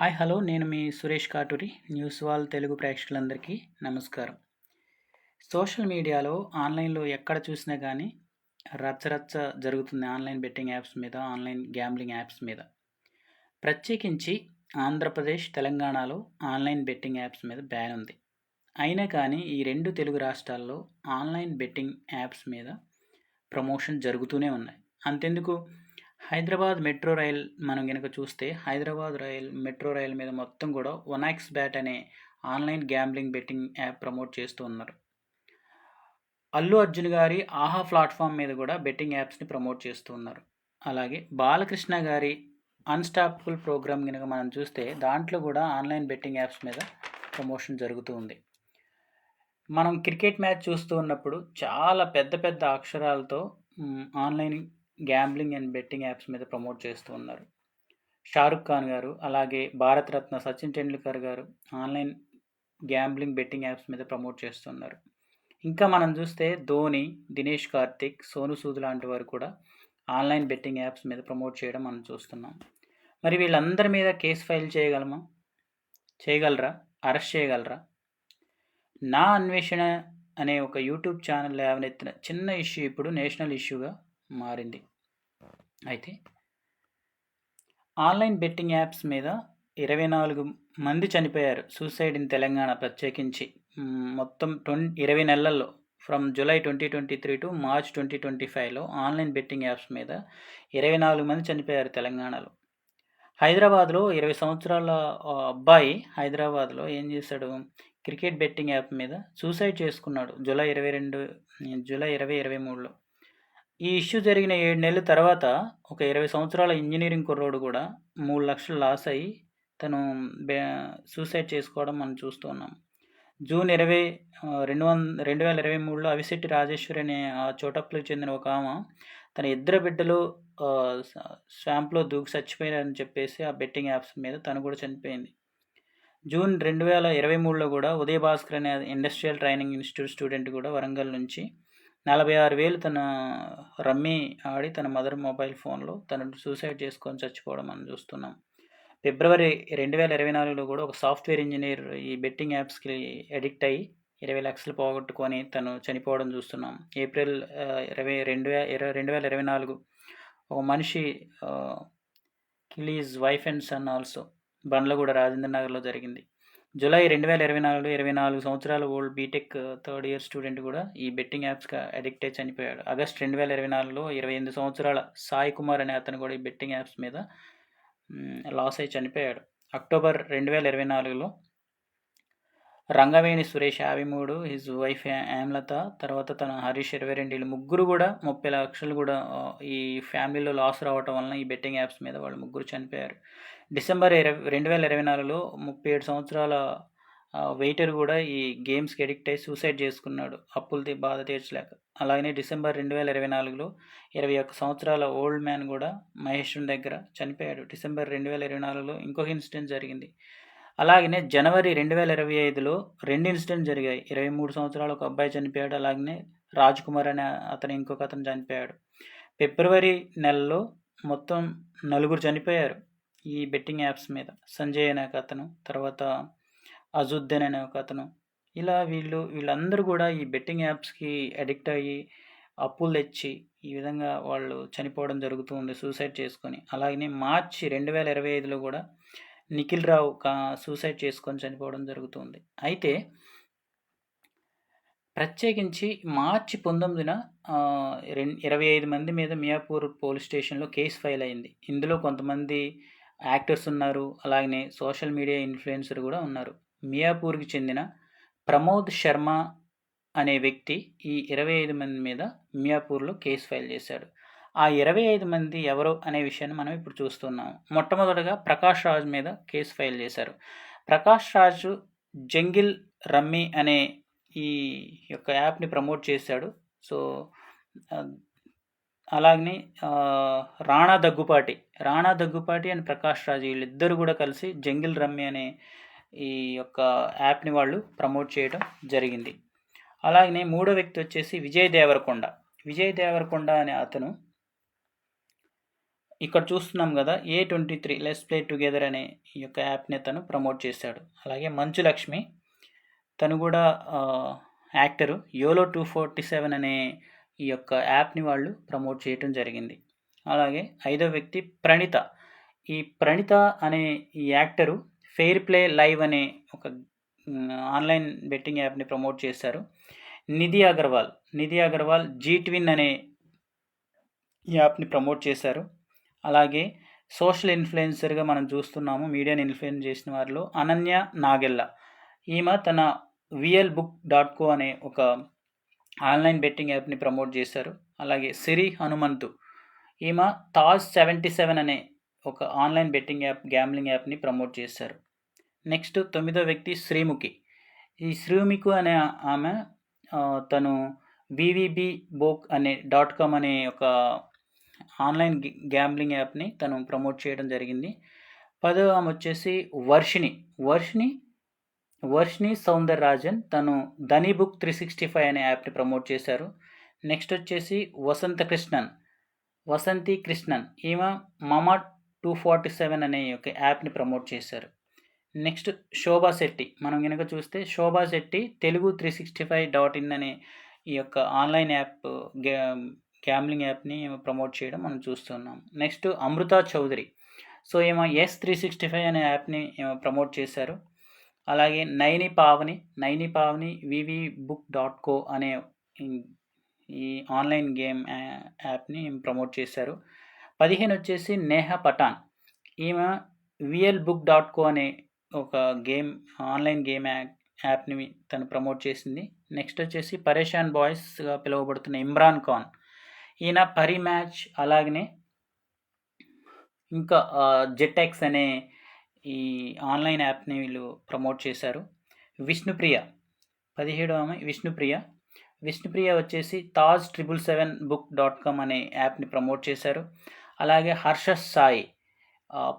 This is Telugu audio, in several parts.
Hi hello. నేను మీ సురేష్ కాటూరి న్యూస్ వాల్ తెలుగు ప్రేక్షకులందరికీ నమస్కారం. సోషల్ మీడియాలో ఆన్లైన్లో ఎక్కడ చూసినా కానీ రచ్చరచ్చ జరుగుతుంది ఆన్లైన్ బెట్టింగ్ యాప్స్ మీద ఆన్లైన్ గ్యాంబ్లింగ్ యాప్స్ మీద. ప్రత్యేకించి ఆంధ్రప్రదేశ్ తెలంగాణలో ఆన్లైన్ బెట్టింగ్ యాప్స్ మీద బ్యాన్ ఉంది. అయినా కానీ ఈ రెండు తెలుగు రాష్ట్రాల్లో ఆన్లైన్ బెట్టింగ్ యాప్స్ మీద ప్రమోషన్ జరుగుతూనే ఉన్నాయి. అంతెందుకు? హైదరాబాద్ మెట్రో రైల్ మనం కనుక చూస్తే హైదరాబాద్ రైల్ మెట్రో రైల్ మీద మొత్తం కూడా వనాక్స్ బ్యాట్ అనే online gambling betting app promote చేస్తూ ఉన్నారు. అల్లు అర్జున్ గారి ఆహా ప్లాట్ఫామ్ మీద కూడా బెట్టింగ్ యాప్స్ని ప్రమోట్ చేస్తూ ఉన్నారు. అలాగే బాలకృష్ణ గారి అన్స్టాపబుల్ ప్రోగ్రామ్ కనుక మనం చూస్తే దాంట్లో కూడా ఆన్లైన్ బెట్టింగ్ యాప్స్ మీద ప్రమోషన్ జరుగుతూ ఉంది. మనం క్రికెట్ మ్యాచ్ చూస్తూ ఉన్నప్పుడు చాలా పెద్ద పెద్ద అక్షరాలతో online gambling and betting apps మీద ప్రమోట్ చేస్తూ ఉన్నారు. షారుఖ్ ఖాన్ గారు అలాగే Bharat Ratna Sachin Tendulkar garu online gambling betting apps మీద ప్రమోట్ చేస్తున్నారు ఇంకా మనం చూస్తే ధోని దినేష్ కార్తిక్ సోను సూద్ లాంటి వారు కూడా ఆన్లైన్ బెట్టింగ్ యాప్స్ మీద ప్రమోట్ చేయడం మనం చూస్తున్నాం. మరి వీళ్ళందరి మీద కేసు ఫైల్ చేయగలమా? చేయగలరా? అరెస్ట్ చేయగలరా? నా అన్వేషణ అనే ఒక యూట్యూబ్ ఛానల్ లేవనెత్తిన చిన్న ఇష్యూ ఇప్పుడు నేషనల్ ఇష్యూగా మారింది. అయితే ఆన్లైన్ బెట్టింగ్ యాప్స్ మీద ఇరవై నాలుగు మంది చనిపోయారు. సూసైడ్ ఇన్ తెలంగాణ ప్రత్యేకించి. మొత్తం ట్వంటీ ఇరవై నెలల్లో from July twenty twenty three to March twenty twenty ఫైవ్లో ఆన్లైన్ బెట్టింగ్ యాప్స్ మీద ఇరవై నాలుగు మంది చనిపోయారు తెలంగాణలో. హైదరాబాద్లో ఇరవై సంవత్సరాల అబ్బాయి హైదరాబాద్లో ఏం చేశాడు? క్రికెట్ బెట్టింగ్ యాప్ మీద సూసైడ్ చేసుకున్నాడు. జూలై ఇరవై రెండు జూలై ఇరవై ఇరవై మూడులో. ఈ ఇష్యూ జరిగిన ఏడు నెలల తర్వాత ఒక ఇరవై సంవత్సరాల ఇంజనీరింగ్ కుర్రోడు కూడా మూడు లక్షలు లాస్ అయ్యి తను సూసైడ్ చేసుకోవడం మనం చూస్తూ ఉన్నాం. జూన్ ఇరవై రెండు వంద రెండు వేల ఇరవై మూడులో అవిశెట్టి రాజేశ్వరి అనే ఆ చోటప్లకు చెందిన ఒక ఆమె తన ఇద్దరు బిడ్డలు స్వాంప్లో దూకి చచ్చిపోయారని చెప్పేసి ఆ బెట్టింగ్ యాప్స్ మీద తను కూడా చనిపోయింది. జూన్ రెండు వేల ఇరవై మూడులో కూడా ఉదయ భాస్కర్ అనే ఇండస్ట్రియల్ ట్రైనింగ్ ఇన్స్టిట్యూట్ స్టూడెంట్ కూడా వరంగల్ నుంచి నలభై ఆరు వేలు తన రమ్మీ ఆడి తన మదర్ మొబైల్ ఫోన్లో తను సూసైడ్ చేసుకొని చచ్చిపోవడం మనం చూస్తున్నాం. ఫిబ్రవరి రెండు వేల ఇరవై నాలుగులో కూడా ఒక సాఫ్ట్వేర్ ఇంజనీర్ ఈ బెట్టింగ్ యాప్స్కి అడిక్ట్ అయ్యి ఇరవై లక్షలు పోగొట్టుకొని తను చనిపోవడం చూస్తున్నాం. ఏప్రిల్ ఇరవై రెండు వే ఇరవై రెండు వేల ఇరవై నాలుగు ఒక మనిషి కిలీజ్ wife and son also Bandlaguda Rajendra నగర్లో జరిగింది. జూలై రెండు వేల ఇరవై నాలుగులో ఇరవై నాలుగు సంవత్సరాల old BTech third year student కూడా ఈ బెట్టింగ్ యాప్స్కి అడిక్ట్ అయి చనిపోయాడు. ఆగస్ట్ రెండు వేల ఇరవై నాలుగులో ఇరవై ఎనిమిది సంవత్సరాల సాయి కుమార్ అనే అతను కూడా ఈ బెట్టింగ్ యాప్స్ మీద లాస్ అయి చనిపోయాడు. అక్టోబర్ రెండు వేల ఇరవై నాలుగులో రంగవేణి సురేష్ యాభై మూడు హిజ్ వైఫ్ హేమలత తర్వాత తన హరీష్ ఇరవై రెండు వీళ్ళు ముగ్గురు కూడా ముప్పై లక్షలు కూడా ఈ ఫ్యామిలీలో లాస్ రావటం వలన ఈ బెట్టింగ్ యాప్స్ మీద వాళ్ళు ముగ్గురు చనిపోయారు. డిసెంబర్ ఇరవై రెండు వేల ఇరవై నాలుగులో ముప్పై ఏడు సంవత్సరాల వెయిటర్ కూడా ఈ గేమ్స్కి అడిక్ట్ అయ్యి సూసైడ్ చేసుకున్నాడు అప్పులది బాధ తీర్చలేక. అలాగనే డిసెంబర్ రెండు వేల ఇరవై నాలుగులో ఇరవై ఒక్క సంవత్సరాల ఓల్డ్ మ్యాన్ కూడా మహేశ్వరుని దగ్గర చనిపోయాడు. డిసెంబర్ రెండు వేల ఇరవై నాలుగులో ఇంకొక ఇన్సిడెంట్ జరిగింది. అలాగనే జనవరి రెండు వేల ఇరవై ఐదులో రెండు ఇన్సిడెంట్ జరిగాయి. ఇరవై మూడు సంవత్సరాల ఒక అబ్బాయి చనిపోయాడు. అలాగనే రాజ్ కుమార్ అనే అతను ఇంకొక అతను చనిపోయాడు. ఫిబ్రవరి నెలలో మొత్తం నలుగురు చనిపోయారు ఈ బెట్టింగ్ యాప్స్ మీద. సంజయ్ అనే ఒక అతను తర్వాత అజుద్దీన్ అనే ఒక అతను. ఇలా వీళ్ళు వీళ్ళందరూ కూడా ఈ బెట్టింగ్ యాప్స్కి అడిక్ట్ అయ్యి అప్పులు తెచ్చి ఈ విధంగా వాళ్ళు చనిపోవడం జరుగుతూ ఉంది సూసైడ్ చేసుకొని. అలాగనే మార్చి రెండు వేల ఇరవై ఐదులో కూడా నిఖిల్ రావు కా సూసైడ్ చేసుకొని చనిపోవడం జరుగుతుంది. అయితే ప్రత్యేకించి మార్చి పంతొమ్మిదిన ఇరవై ఐదు మంది మీద మియాపూర్ పోలీస్ స్టేషన్లో కేసు ఫైల్ అయింది. ఇందులో కొంతమంది యాక్టర్స్ ఉన్నారు. అలాగనే సోషల్ మీడియా ఇన్ఫ్లుయెన్సర్ కూడా ఉన్నారు. మియాపూర్కి చెందిన ప్రమోద్ శర్మ అనే వ్యక్తి ఈ ఇరవై ఐదు మంది మీద మియాపూర్లో కేసు ఫైల్ చేశాడు. ఆ ఇరవై ఐదు మంది ఎవరు అనే విషయాన్ని మనం ఇప్పుడు చూస్తున్నాం. మొట్టమొదటగా ప్రకాష్ రాజ్ మీద కేసు ఫైల్ చేశారు. ప్రకాష్ రాజు జంగిల్ రమ్మీ అనే ఈ యొక్క యాప్ని ప్రమోట్ చేశాడు. సో అలాగనే రాణా దగ్గుపాటి రాణా దగ్గుపాటి అండ్ ప్రకాష్ రాజ్ వీళ్ళిద్దరు కూడా కలిసి జంగిల్ రమ్మీ అనే ఈ యొక్క యాప్ని వాళ్ళు ప్రమోట్ చేయడం జరిగింది. అలాగనే మూడో వ్యక్తి వచ్చేసి విజయ్ దేవరకొండ. విజయ్ దేవరకొండ అనే అతను ఇక్కడ చూస్తున్నాం కదా A twenty three let's play together అనే ఈ యొక్క యాప్ని తను ప్రమోట్ చేశాడు. అలాగే మంచు లక్ష్మి తను కూడా actor. Yolo two forty seven అనే ఈ యొక్క యాప్ని వాళ్ళు ప్రమోట్ చేయటం జరిగింది. అలాగే ఐదో వ్యక్తి ప్రణిత. ఈ ప్రణిత అనే ఈ యాక్టరు ఫెయిర్ ప్లే లైవ్ అనే ఒక ఆన్లైన్ బెట్టింగ్ యాప్ని ప్రమోట్ చేశారు. నిధి అగర్వాల్. నిధి అగర్వాల్ జీ ట్విన్ అనే యాప్ని ప్రమోట్ చేశారు. అలాగే సోషల్ ఇన్ఫ్లుయెన్సర్గా మనం చూస్తున్నాము మీడియాని ఇన్ఫ్లుయెన్స్ చేసిన వారిలో అనన్య నాగెల్ల. ఈమె తన విఎల్ బుక్ డాట్ కో అనే ఒక ఆన్లైన్ బెట్టింగ్ యాప్ని ప్రమోట్ చేశారు. అలాగే సిరి హనుమంతు. ఈమె తాజ్ సెవెంటీ సెవెన్ అనే ఒక ఆన్లైన్ బెట్టింగ్ యాప్ గ్యామ్లింగ్ యాప్ని ప్రమోట్ చేశారు. నెక్స్ట్ తొమ్మిదో వ్యక్తి శ్రీముఖి. ఈ శ్రీముఖి అనే ఆమె తను వివిబి బోక్ అనే డాట్ కామ్ అనే ఒక ఆన్లైన్ గ్యాంబ్లింగ్ యాప్ని తను ప్రమోట్ చేయడం జరిగింది. పదో ఆమె వచ్చేసి వర్షిణి. వర్షిణి వర్షిణి సౌందర్ రాజన్ తను Dhani book three sixty five అనే యాప్ని ప్రమోట్ చేశారు. నెక్స్ట్ వచ్చేసి వసంత కృష్ణన్ వసంతి కృష్ణన్ ఈమె మమా టూ ఫార్టీ సెవెన్ అనే ఒక యాప్ని ప్రమోట్ చేశారు. నెక్స్ట్ శోభా శెట్టి. మనం కనుక చూస్తే Shobha Shetty Telugu three sixty five dot in అనే ఈ యొక్క ఆన్లైన్ యాప్ గ్యామ్లింగ్ యాప్ని ప్రమోట్ చేయడం మనం చూస్తున్నాం. నెక్స్ట్ అమృత చౌదరి. సో ఏమో ఎస్ త్రీ సిక్స్టీ ఫైవ్ అనే యాప్ని ప్రమోట్ చేశారు. అలాగే Naini Pavani Naini Pavani V V book dot co అనే ఈ ఆన్లైన్ గేమ్ యాప్ని ప్రమోట్ చేశారు. పదిహేను వచ్చేసి నేహ పఠాన్. ఈమె విఎల్ బుక్ డాట్ కో అనే ఒక గేమ్ ఆన్లైన్ గేమ్ యాప్ని తను ప్రమోట్ చేసింది. నెక్స్ట్ వచ్చేసి పరేషాన్ బాయ్స్గా పిలువబడుతున్న ఇమ్రాన్ ఖాన్. ఈయన పరి మ్యాచ్ అలాగనే ఇంకా జెటెక్స్ అనే ఈ ఆన్లైన్ యాప్ని వీళ్ళు ప్రమోట్ చేశారు. విష్ణుప్రియ పదిహేడు ఆమె విష్ణుప్రియ. విష్ణుప్రియ వచ్చేసి Taj triple seven book dot com అనే యాప్ని ప్రమోట్ చేశారు. అలాగే హర్ష సాయి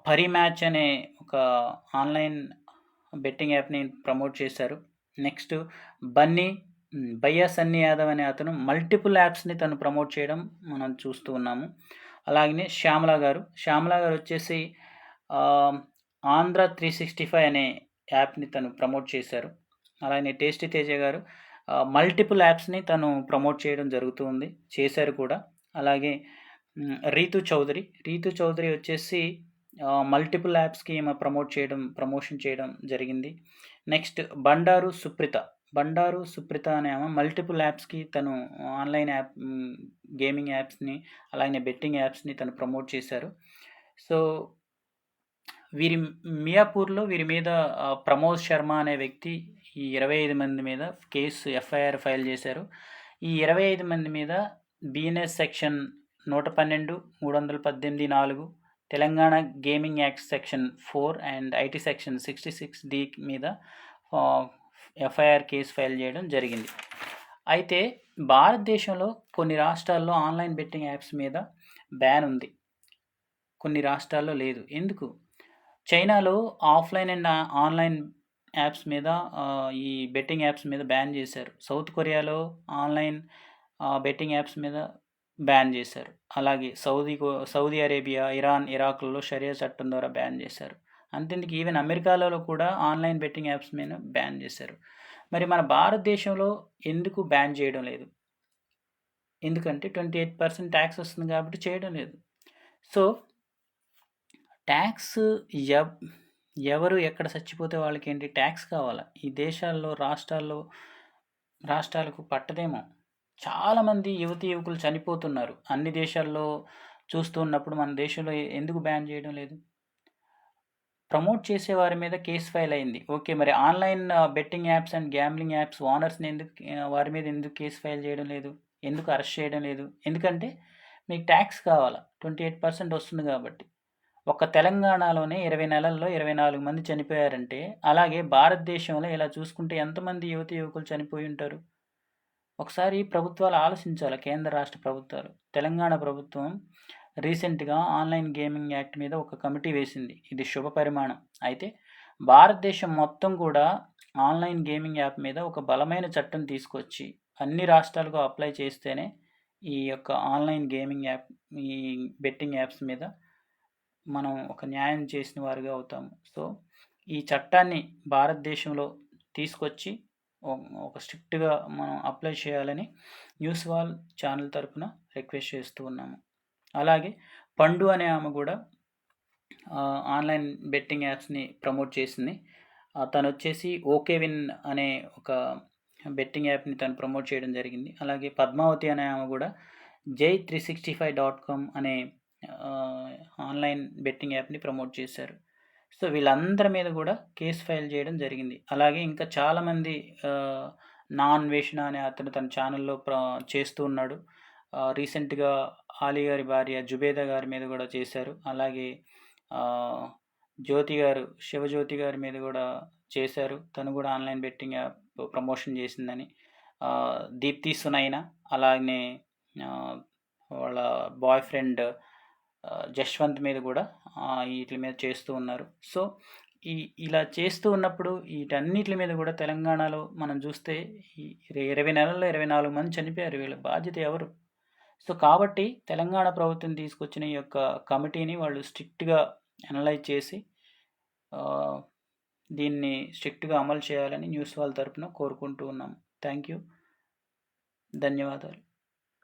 పరి మ్యాచ్ అనే ఒక ఆన్లైన్ బెట్టింగ్ యాప్ని ప్రమోట్ చేశారు. నెక్స్ట్ బన్నీ బయ్యా సన్నీ యాదవ్ అనే అతను మల్టిపుల్ యాప్స్ని తను ప్రమోట్ చేయడం మనం చూస్తూ ఉన్నాము. అలాగనే శ్యామల గారు. శ్యామల గారు వచ్చేసి ఆంధ్ర త్రీ సిక్స్టీ ఫైవ్ అనే యాప్ని తను ప్రమోట్ చేశారు. అలాగే టేస్టీ తేజ గారు మల్టిపుల్ యాప్స్ని తను ప్రమోట్ చేయడం జరుగుతూ ఉంది. చేశారు కూడా. అలాగే రీతు చౌదరి. రీతు చౌదరి వచ్చేసి మల్టిపుల్ యాప్స్కి ఏమో ప్రమోట్ చేయడం ప్రమోషన్ చేయడం జరిగింది. నెక్స్ట్ బండారు సుప్రిత. బండారు సుప్రిత అనే ఆమె మల్టిపుల్ యాప్స్కి తను ఆన్లైన్ యాప్ గేమింగ్ యాప్స్ని అలాగే బెట్టింగ్ యాప్స్ని తను ప్రమోట్ చేశారు. సో వీరి మియాపూర్లో వీరి మీద ప్రమోద్ శర్మ అనే వ్యక్తి ఈ ఇరవై ఐదు మంది మీద కేసు ఎఫ్ఐఆర్ ఫైల్ చేశారు. ఈ ఇరవై ఐదు మంది మీద బిఎన్ఎస్ సెక్షన్ నూట పన్నెండు మూడు వందల పద్దెనిమిది నాలుగు Telangana gaming act section four and IT section sixty six D మీద ఎఫ్ఐఆర్ కేసు ఫైల్ చేయడం జరిగింది. అయితే భారతదేశంలో కొన్ని రాష్ట్రాల్లో ఆన్లైన్ బెట్టింగ్ యాప్స్ మీద బ్యాన్ ఉంది. కొన్ని రాష్ట్రాల్లో లేదు. ఎందుకు? చైనాలో ఆఫ్లైన్ అండ్ ఆన్లైన్ యాప్స్ మీద ఈ బెట్టింగ్ యాప్స్ మీద బ్యాన్ చేశారు. సౌత్ కొరియాలో ఆన్లైన్ బెట్టింగ్ యాప్స్ మీద బ్యాన్ చేశారు. అలాగే సౌదీ సౌదీ అరేబియా ఇరాన్ ఇరాక్లలో షరియా చట్టం ద్వారా బ్యాన్ చేశారు. అంతేందుకు ఈవెన్ అమెరికాలో కూడా ఆన్లైన్ బెట్టింగ్ యాప్స్ మీద బ్యాన్ చేశారు. మరి మన భారతదేశంలో ఎందుకు బ్యాన్ చేయడం లేదు? ఎందుకంటే ట్వంటీ ఎయిట్ పర్సెంట్ ట్యాక్స్ వస్తుంది కాబట్టి చేయడం లేదు. సో ట్యాక్స్ ఎవరు ఎక్కడ చచ్చిపోతే వాళ్ళకి ఏంటి ట్యాక్స్ కావాలా? ఈ దేశాల్లో రాష్ట్రాల్లో రాష్ట్రాలకు పట్టదేమో. చాలామంది యువతి యువకులు చనిపోతున్నారు. అన్ని దేశాల్లో చూస్తూ ఉన్నప్పుడు మన దేశంలో ఎందుకు బ్యాన్ చేయడం లేదు? ప్రమోట్ చేసే వారి మీద కేసు ఫైల్ అయింది. ఓకే మరి online betting apps and gambling apps ఓనర్స్ని ఎందుకు వారి మీద ఎందుకు కేసు ఫైల్ చేయడం లేదు? ఎందుకు అరెస్ట్ చేయడం లేదు? ఎందుకంటే మీకు ట్యాక్స్ కావాలా? ట్వంటీ ఎయిట్ పర్సెంట్ వస్తుంది కాబట్టి. ఒక తెలంగాణలోనే ఇరవై నెలల్లో ఇరవై నాలుగు మంది చనిపోయారంటే అలాగే భారతదేశంలో ఇలా చూసుకుంటే ఎంతమంది యువతి యువకులు చనిపోయి ఉంటారు? ఒకసారి ప్రభుత్వాలు ఆలోచించాలి? కేంద్ర రాష్ట్ర ప్రభుత్వాలు. తెలంగాణ ప్రభుత్వం రీసెంట్గా ఆన్లైన్ గేమింగ్ యాక్ట్ మీద ఒక కమిటీ వేసింది. ఇది శుభ పరిమాణం. అయితే భారతదేశం మొత్తం కూడా ఆన్లైన్ గేమింగ్ యాప్ మీద ఒక బలమైన చట్టం తీసుకొచ్చి అన్ని రాష్ట్రాలకు అప్లై చేస్తేనే ఈ యొక్క ఆన్లైన్ గేమింగ్ యాప్ ఈ బెట్టింగ్ యాప్స్ మీద మనం ఒక న్యాయం చేసిన వారుగా అవుతాము. సో ఈ చట్టాన్ని భారతదేశంలో తీసుకొచ్చి ఒక స్ట్రిక్ట్గా మనం అప్లై చేయాలని న్యూస్ వాల్ ఛానల్ తరపున రిక్వెస్ట్ చేస్తూ ఉన్నాము. అలాగే పండు అనే ఆమె కూడా ఆన్లైన్ బెట్టింగ్ యాప్స్ని ప్రమోట్ చేసింది. తను వచ్చేసి ఓకే విన్ అనే ఒక బెట్టింగ్ యాప్ని తను ప్రమోట్ చేయడం జరిగింది. అలాగే పద్మావతి అనే ఆమె కూడా Jai three sixty five dot com అనే ఆన్లైన్ బెట్టింగ్ యాప్ని ప్రమోట్ చేశారు. సో వీళ్ళందరి మీద కూడా కేసు ఫైల్ చేయడం జరిగింది. అలాగే ఇంకా చాలామంది నాన్ వేషణ అనే అతను తన ఛానల్లో ప్ర చేస్తూ ఉన్నాడు. రీసెంట్గా ఆలీ గారి భార్య జుబేదా గారి మీద కూడా చేశారు. అలాగే జ్యోతి గారు శివజ్యోతి గారి మీద కూడా చేశారు. తను కూడా ఆన్లైన్ బెట్టింగ్ యాప్ ప్రమోషన్ చేసిందని. దీప్తి సునైనా అలాగే వాళ్ళ బాయ్ ఫ్రెండ్ జశ్వంత్ మీద కూడా వీటి మీద చేస్తూ ఉన్నారు. సో ఈ ఇలా చేస్తూ ఉన్నప్పుడు వీటన్నిటి మీద కూడా తెలంగాణలో మనం చూస్తే ఇరవై నెలల్లో ఇరవై నాలుగు మంది చనిపోయారు. వీళ్ళ బాధ్యత ఎవరు? సో కాబట్టి తెలంగాణ ప్రభుత్వం తీసుకొచ్చిన ఈ యొక్క కమిటీని వాళ్ళు స్ట్రిక్ట్గా అనలైజ్ చేసి దీన్ని స్ట్రిక్ట్గా అమలు చేయాలని న్యూస్ వాళ్ళ తరపున కోరుకుంటూ ఉన్నాం థ్యాంక్ యూ. ధన్యవాదాలు.